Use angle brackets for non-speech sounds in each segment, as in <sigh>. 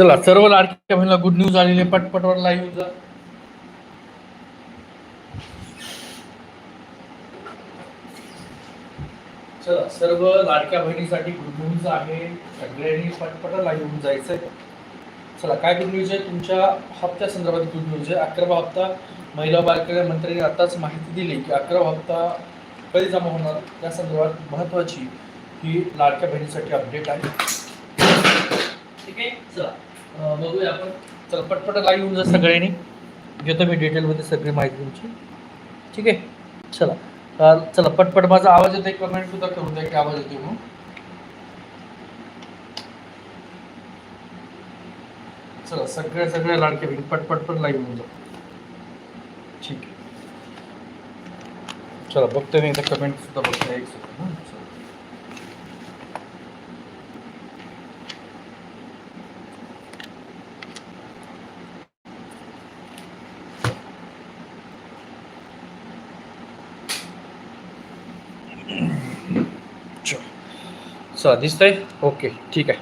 चला सर्व लाडक्या बहिणीला गुड न्यूज आलेली पटपटवर लाईव्ह जा. चला सर्व लाडक्या बहिणीसाठी गुड न्यूज आहे. सगळ्यांनी पटपट लाईव्ह होऊन जायचंय. चला काय गुड न्यूज आहे? तुमच्या हप्त्या संदर्भात गुड न्यूज आहे. अकरावा हप्ता महिला बालकल्याण मंत्र्यांनी आताच माहिती दिली की अकरावा हप्ता कधी जमा होणार? त्या संदर्भात महत्वाची ही लाडक्या बहिणीसाठी अपडेट आहे. ठीक आहे? चला. बघूया आपण. चला पटपट लाईव्ह होऊन जा सगळ्यांनी. घेतो मी डिटेलमध्ये सगळी माहिती तुमची. ठीक आहे? चला. चला पटपट माझा आवाज येतो कमेंट सुद्धा करून द्या की आवाज येतो म्हणून. चला सगळ्या सगळ्या लाडके बहिणी पटपट पण लाईव्ह होऊन जा ठीक आहे. चला बघतो मी एकदा कमेंट सुद्धा बघतो एक सेकंड चला. दिसतंय? ओके ठीक आहे.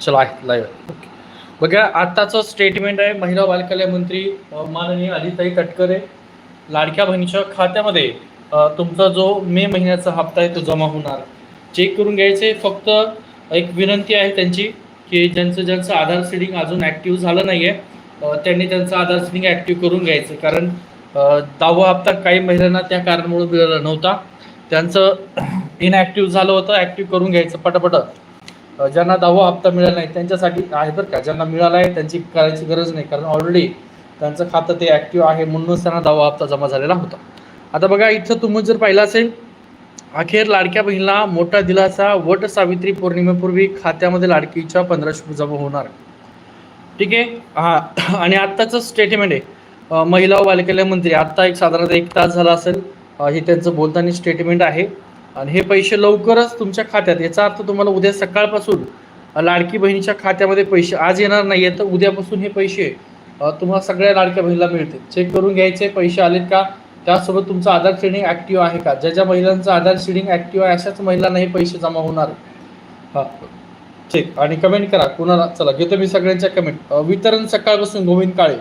चला आहे लाईव्ह ओके. बघा आत्ताचं स्टेटमेंट आहे महिला बालकल्याण मंत्री माननीय अलिताई तटकरे लाडक्या बहिणीच्या खात्यामध्ये तुमचा जो मे महिन्याचा हप्ता आहे तो जमा होणार. चेक करून घ्यायचे फक्त एक विनंती आहे त्यांची की ज्यांचं ज्यांचं आधार सीडिंग अजून ॲक्टिव्ह झालं नाही आहे त्यांनी त्यांचं आधार सीडिंग ॲक्टिव्ह करून घ्यायचं. कारण दहावा हप्ता काही महिलांना त्या कारणामुळे मिळाला नव्हता. त्यांचं इनॲक्टिव्ह झालं होतं ॲक्टिव्ह करून घ्यायचं पटापट. ज्यांना दहावा हप्ता मिळाला नाही त्यांच्यासाठी आहे बरं का. ज्यांना मिळाला आहे त्यांची करायची गरज नाही. कारण ऑलरेडी त्यांचं खातं ते ॲक्टिव्ह आहे म्हणूनच त्यांना दहावा हप्ता जमा झालेला होता. आता बघा इथं तुम्ही जर पाहिलं असेल अखेर लाडक्या बहिणीला मोठा दिलासा वट सावित्री पौर्णिमेपूर्वी खात्यामध्ये लाडकीच्या पंधराशे जमा होणार. ठीक आहे? हा. <clears throat> आणि आत्ताचं स्टेटमेंट आहे. महिला व बालकल्याण मंत्री आत्ता एक साधारणतः एक तास झाला असेल. हे त्यांचं बोलताना स्टेटमेंट आहे. आणि हे पैसे लवकरच तुमच्या खात्यात याचा अर्थ तुम्हाला उद्या सकाळपासून लाडकी बहिणीच्या खात्यामध्ये पैसे आज येणार नाही आहे तर उद्यापासून हे पैसे तुम्हाला सगळ्या लाडक्या बहिणीला मिळतील. चेक करून घ्यायचे पैसे आलेत का? त्यासोबत तुमचं आधार सीडिंग ॲक्टिव्ह आहे का? ज्या ज्या महिलांचं आधार सीडिंग ॲक्टिव्ह आहे अशाच महिलांना हे पैसे जमा होणार. हां. ठीक आणि कमेंट करा. कुणाला? चला घेतो मी सगळ्यांच्या कमेंट वितरण सकाळपासून गोविंद काळे.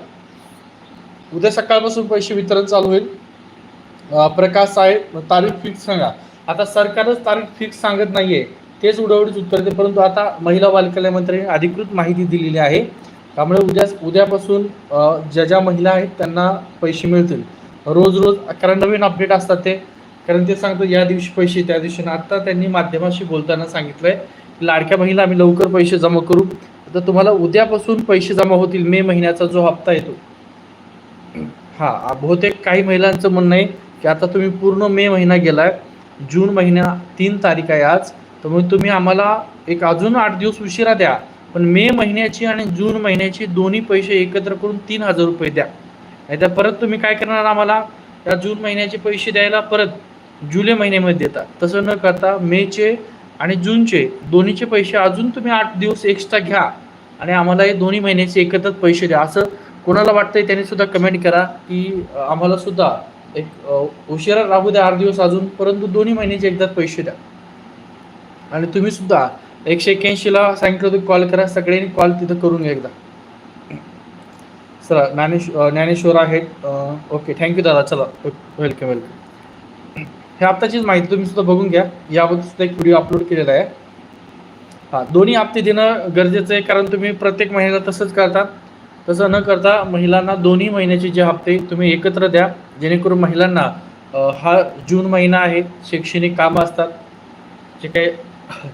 उद्या सकाळपासून पैसे वितरण चालू होईल. प्रकाश साहेब तारीख फिक्स सांगा. आता सरकारच तारीख फिक्स सांगत नाहीये. तेच उडवडीच उत्तर देते. परंतु आता महिला बालकल्याण मंत्र्यांनी अधिकृत माहिती दिलेली आहे. त्यामुळे उद्या उद्यापासून ज्या ज्या महिला आहेत त्यांना पैसे मिळतील. रोज रोज कारण नवीन अपडेट असतात ते. कारण ते सांगतो या दिवशी पैसे त्या दिवशी आत्ता त्यांनी माध्यमाशी बोलताना सांगितलंय लाडक्या महिला आम्ही लवकर पैसे जमा करू. तर तुम्हाला उद्यापासून पैसे जमा होतील. मे महिन्याचा जो हप्ता येतो. हा बहुतेक काही महिलांचं म्हणणं आहे की आता तुम्ही पूर्ण मे महिना गेलाय जून महिना तीन तारीख आहे आज तर मग तुम्ही आम्हाला एक अजून आठ दिवस उशिरा द्या पण मे महिन्याची आणि जून महिन्याची दोन्ही पैसे एकत्र करून तीन हजार रुपये द्या. नाही तर परत तुम्ही काय करणार आम्हाला? या जून महिन्याचे पैसे द्यायला परत जुलै महिन्यामध्ये देता. तसं न करता मेचे आणि जूनचे दोन्हीचे पैसे अजून तुम्ही आठ दिवस एक्स्ट्रा घ्या आणि आम्हाला हे दोन्ही महिन्याचे एकत्रच पैसे द्या. असं कोणाला वाटतंय त्यांनी सुद्धा कमेंट करा की आम्हाला सुद्धा एक उशिरा राहू द्या आठ दिवस अजून परंतु दोन्ही महिन्याचे एकदा पैसे द्या. आणि तुम्ही सुद्धा एकशे एक्क्याऐंशीला सांगितलं होतं कॉल करा सगळ्यांनी कॉल तिथं करून घ्या एकदा. चला ज्ञानेश्वर ज्ञानेश्वर आहेत. ओके थँक्यू दादा चला वेलकम वेलकम हे आत्ताचीच माहिती तुम्ही सुद्धा बघून घ्या. याबद्दल सुद्धा एक व्हिडिओ अपलोड केलेला आहे. हां दोन्ही हप्ते देणं गरजेचं आहे कारण तुम्ही प्रत्येक महिन्याला तसंच करता. तसं न करता महिलांना दोन्ही महिन्याचे जे हप्ते तुम्ही एकत्र द्या. जेणेकरून महिलांना हा जून महिना आहे शैक्षणिक कामं असतात जे काही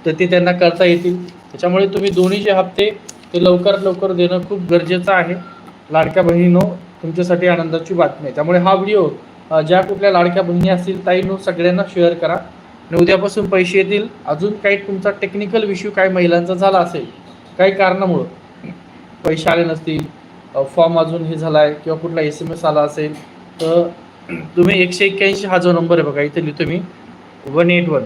तर ते त्यांना करता येतील. त्याच्यामुळे तुम्ही दोन्ही जे हप्ते ते लवकरात लवकर देणं खूप गरजेचं आहे. लाडक्या बहिणीनो तुमच्यासाठी आनंदाची बातमी आहे. त्यामुळे हा व्हिडिओ ज्या कुठल्या लाडक्या बहिणी असतील ताईनो सगळ्यांना शेअर करा. आणि उद्यापासून पैसे येतील. अजून काही तुमचा टेक्निकल इश्यू काही महिलांचा झाला असेल काही कारणामुळं पैसे आले नसतील फॉर्म अजून हे झाला आहे किंवा कुठला एस एम एस आला असेल तर तुम्ही एकशे एक्क्याऐंशी हा जो नंबर आहे बघा इथे लिहितो मी. One eight one.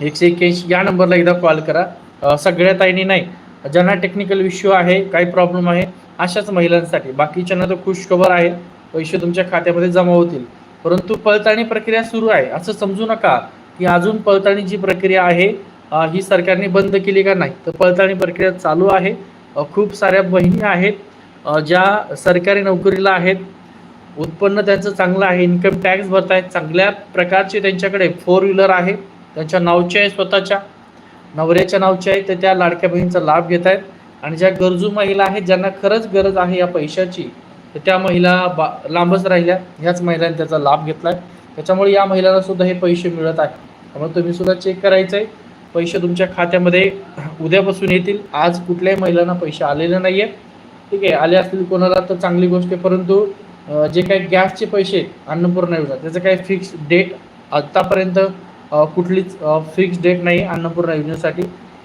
एकशे एक्क्याऐंशी या नंबरला एकदा कॉल करा. सगळ्यात सगळ्या ताईंनी नाही ज्यांना टेक्निकल इश्यू आहे काही प्रॉब्लेम आहे अशाच महिलांसाठी. बाकीच्यांना तर खुश खबर आहे पैसे तुमच्या खात्यामध्ये जमा होतील. परंतु पळताळणी प्रक्रिया सुरू आहे. असं समजू नका की अजून पळताळणी जी प्रक्रिया आहे ही सरकारने बंद केली का नाही. तर पडताळणी प्रक्रिया चालू आहे. खूप साऱ्या बहिणी आहेत ज्या सरकारी नोकरीला आहेत. उत्पन्न त्यांचं चांगलं आहे इन्कम टॅक्स भरत आहेत. चांगल्या प्रकारचे त्यांच्याकडे फोर व्हीलर आहे. त्यांच्या नावचे आहे स्वतःच्या. नवऱ्याच्या नावचे आहे तर त्या लाडक्या बहिणीचा लाभ घेत आहेत. आणि ज्या गरजू महिला आहेत ज्यांना खरंच गरज आहे या पैशाची तर त्या महिला बा लांबच राहिल्या. ह्याच महिलांनी त्याचा लाभ घेतला आहे त्याच्यामुळे या महिलांना सुद्धा हे पैसे मिळत आहे त्यामुळे तुम्ही सुद्धा चेक करायचं आहे पैसे तुमच्या खात्यामध्ये उद्यापासून येतील. आज कुठल्याही महिलांना पैसे आलेले नाही आहे ठीक आहे आले असतील कोणाला तर चांगली गोष्ट आहे. परंतु जे काही गॅसचे पैसे आहेत, अन्नपूर्णा योजना त्याचं काही फिक्स डेट आत्तापर्यंत कुठलीच फिक्स डेट नाही अन्नपूर्णा योजनेसाठी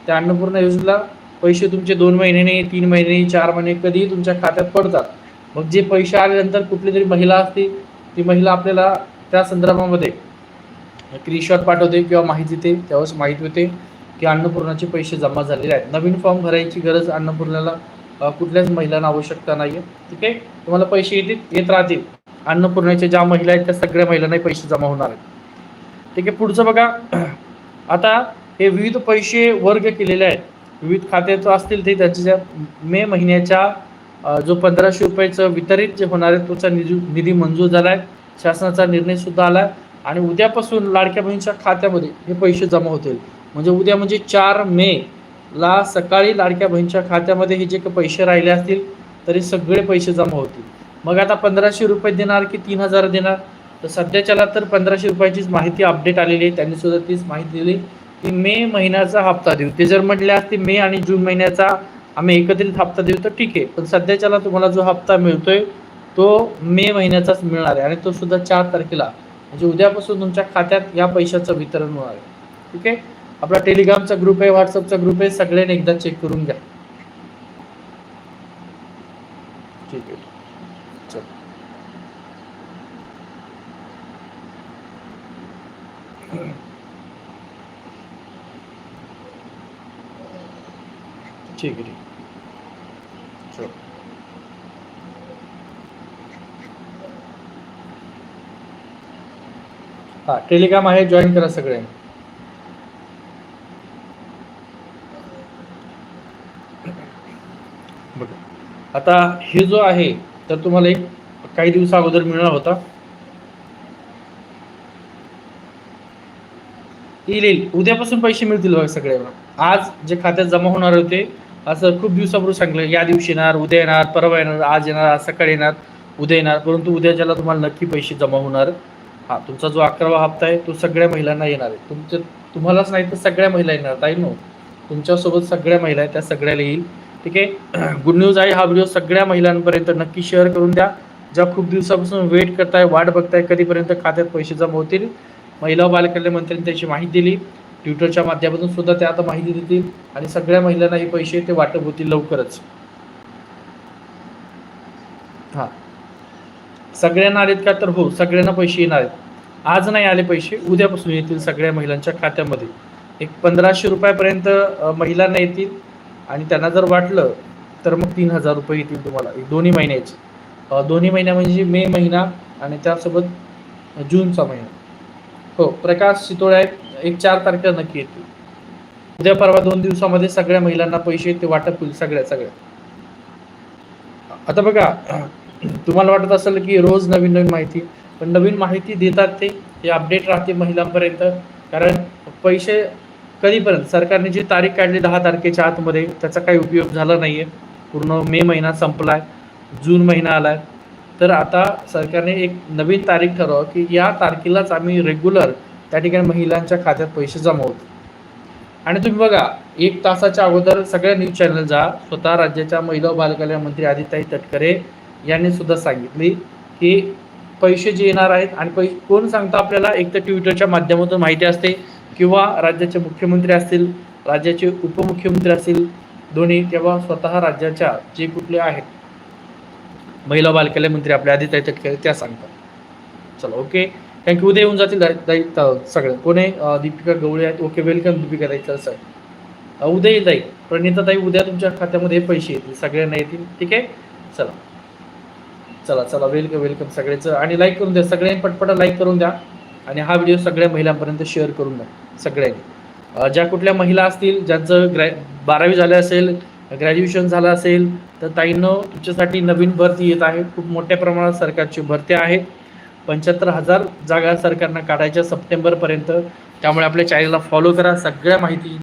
त्या अन्नपूर्णा योजनेला पैसे तुमचे दोन महिन्याने तीन महिने चार महिने कधीही तुमच्या खात्यात पडतात. मग जे पैसे आल्यानंतर कुठली तरी महिला असते ती महिला आपल्याला त्या संदर्भामध्ये स्क्रीनशॉट पाठवते किंवा माहिती देते. त्यावेळेस माहिती होते की अन्नपूर्णाचे पैसे जमा झालेले आहेत. नवीन फॉर्म भरायची गरज अन्नपूर्णाला कुठल्याच महिलांना आवश्यकता नाही आहे ठीक आहे? तुम्हाला पैसे येतील येत राहतील. अन्नपूर्णाच्या ज्या महिला आहेत त्या सगळ्या महिलांना पैसे जमा होणार आहेत. ठीक आहे? पुढचं बघा. <clears throat> आता हे विविध पैसे वर्ग केलेले आहेत. विविध खात्याचं असतील ते त्यांच्या ज्या मे महिन्याच्या जो पंधराशे रुपयाचं वितरित जे होणार आहे तोचा निधी निधी मंजूर झाला आहे शासनाचा निर्णय सुद्धा आला आहे आणि उद्यापासून लाडक्या बहिणीच्या खात्यामध्ये हे पैसे जमा होतील. म्हणजे उद्या म्हणजे चार मे. ला सकाळी लाडक्या बहिणीच्या खात्यामध्ये हे जे काही पैसे राहिले असतील तरी सगळे पैसे जमा होतील. मग आता पंधराशे रुपये देणार की तीन हजार देणार? तर सध्याच्याला तर पंधराशे रुपयाचीच माहिती अपडेट आलेली आहे. त्यांनी सुद्धा तीच माहिती दिली की मे महिन्याचा हप्ता देऊ. ते जर म्हटले असते मे आणि जून महिन्याचा आम्ही एकत्रित हप्ता देऊ तर ठीक आहे. पण सध्याच्याला तुम्हाला जो हप्ता मिळतोय तो मे महिन्याचाच मिळणार आहे. आणि तो सुद्धा चार तारखेला. म्हणजे उद्यापासून तुमच्या खात्यात या पैशाचं वितरण होणार आहे. ठीक आहे? आपला टेलिग्रामचा ग्रुप आहे व्हॉट्सअपचा ग्रुप आहे सगळ्यांनी एकदा चेक करून घ्या. ठीक आहे. चल. ठीक आहे ठीक चल. हा टेलिग्राम आहे जॉईन करा सगळ्यांनी. आता हे जो आहे तर तुम्हाला एक काही दिवसा अगोदर मिळणार होता. येईल येईल उद्यापासून पैसे मिळतील बघा सगळ्यांना. आज जे खात्यात जमा होणार होते असं खूप दिवसापूर्वी सांगलं या दिवशी येणार उद्या येणार परवा येणार आज येणार आज सकाळी येणार उद्या येणार परंतु उद्याच्याला तुम्हाला नक्की पैसे जमा होणार हा तुमचा जो अकरावा हप्ता आहे तो सगळ्या महिलांना येणार आहे. तुमच्या तुम्हालाच नाही तर सगळ्या महिला येणार ताई नो. तुमच्यासोबत सगळ्या महिला आहेत त्या सगळ्याला येईल. ठीक आहे? <clears throat> गुड न्यूज आहे हा व्हिडिओ सगळ्या महिलांपर्यंत नक्की शेअर करून द्या. ज्या खूप दिवसापासून वेट करताय वाट बघताय कधीपर्यंत खात्यात पैसे जमा होतील? महिला व बालकल्याण मंत्र्यांनी त्याची माहिती दिली. ट्विटरच्या माध्यमातून सुद्धा त्या आता माहिती देतील आणि सगळ्या महिलांना हे पैसे ते वाटप होतील लवकरच. हा. सगळ्यांना आलेत का? तर हो सगळ्यांना पैसे येणार आहेत. आज नाही आले पैसे उद्यापासून येतील सगळ्या महिलांच्या खात्यामध्ये. एक पंधराशे रुपयापर्यंत महिलांना येतील. आणि त्यांना जर वाटलं तर मग तीन हजार रुपये येतील तुम्हाला. दोन्ही महिन्याचे. दोन्ही महिन्या म्हणजे मे महिना आणि त्यासोबत जूनचा महिना. हो प्रकाश शितोळे आहेत. एक चार तारखेला नक्की येतील. उद्या परवा दोन दिवसामध्ये सगळ्या महिलांना पैसे ते वाटप होईल सगळ्या सगळ्या. आता बघा तुम्हाला वाटत असेल की रोज नवीन नवीन माहिती पण नवीन माहिती देतात ते ते अपडेट राहते महिलांपर्यंत. कारण पैसे कधीपर्यंत? सरकारने जी तारीख काढली दहा तारखेच्या आतमध्ये त्याचा काही उपयोग झाला नाही आहे पूर्ण मे महिना संपला आहे जून महिना आला आहे तर आता सरकारने एक नवीन तारीख ठरवा की या तारखेलाच आम्ही रेग्युलर त्या ठिकाणी महिलांच्या खात्यात पैसे जमा आणि तुम्ही बघा एक तासाच्या अगोदर सगळ्या न्यूज चॅनल जा स्वतः राज्याच्या महिला बालकल्याण मंत्री आदिताई तटकरे यांनी सुद्धा सांगितली की पैसे जे येणार आहेत आणि पै कोण सांगतं आपल्याला? एक तर ट्विटरच्या माध्यमातून माहिती असते. किंवा राज्याचे मुख्यमंत्री असतील राज्याचे उपमुख्यमंत्री असतील दोन्ही तेव्हा स्वतः राज्याच्या जे कुठले आहेत. महिला बालकल्याण मंत्री आपल्या आदिताई केले त्या सांगतात. चला ओके. थँक्यू उद्या येऊन जातील दाई- त- सगळं. कोण? दीपिका गवळे आहेत. ओके वेलकम दीपिका ताई. चल सर उद्या येत ताई. प्रणिता ताई उद्या तुमच्या खात्यामध्ये पैसे येतील. सगळ्यांना येतील. ठीक आहे? चला. चला चला. वेलकम वेलकम सगळ्याचं आणि लाईक करून द्या. सगळ्यांनी पटपट लाईक करून द्या. आणि हा व्हिडिओ सगळ्या महिलांपर्यंत शेअर करून द्या सगळ्यांनी. ज्या कुठल्या महिला असतील ज्यांचं ग्रॅ बारावी झालं असेल ग्रॅज्युएशन झालं असेल तर ताईनं तुमच्यासाठी नवीन भरती येत आहे. खूप मोठ्या प्रमाणात सरकारची भरती आहेत पंच्याहत्तर हजार जागा सरकारनं काढायच्या सप्टेंबरपर्यंत. त्यामुळे आपल्या चॅनलला फॉलो करा. सगळ्या माहिती